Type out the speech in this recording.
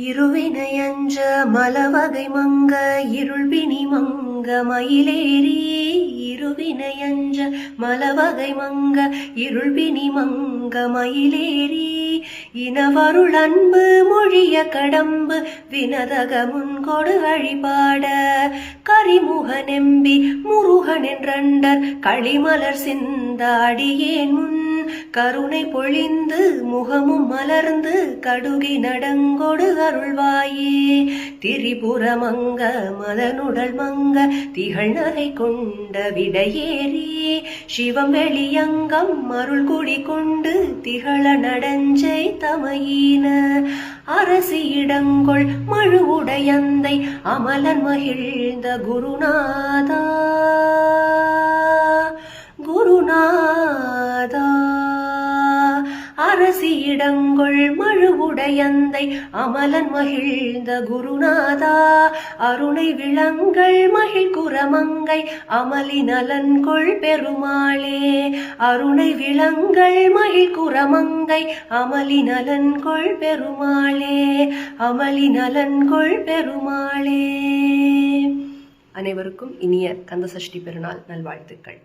இருவினையஞ்ச மலவகை மங்க இருள்பினி மங்க மயிலேறி இருவினையஞ்ச மலவகை மங்க இருள்பினி மங்க மயிலேறி இனவருள் அன்பு மொழிய கடம்பு வினதக முன்கொடு வழிபாட கரிமுக நெம்பி முருகனின் ரண்டர் களிமலர் சிந்தாடியேன் முன் கருணை பொழிந்து முகமும் மலர்ந்து கடுகி நடங்கொடு அருள்வாயே. திரிபுரமங்க மதனுடல் மங்க திகழ் நகை கொண்ட விடையேறி. சிவம் வெளியங்கம் அருள் குடி கொண்டு திகழ நடஞ்சை தமையின. அரசி இடங்கொள் மழுவுடையந்தை அமலன் மகிழ்ந்த குருநாதா. அரசி இடங்கொள் மழுவுடையந்தை அமலன் மகிழ்ந்த குருநாதா. அருணை விளங்கள் மகிழ் குரமங்கை அமலி நலன்கொள் பெருமாளே. அருணை விளங்கள் மகிழ் குரமங்கை அமலி நலன்கொள் பெருமாளே. அமளி நலன்கொள் பெருமாளே. அனைவருக்கும் இனிய கந்தசஷ்டி பெருநாள் நல்வாழ்த்துக்கள்.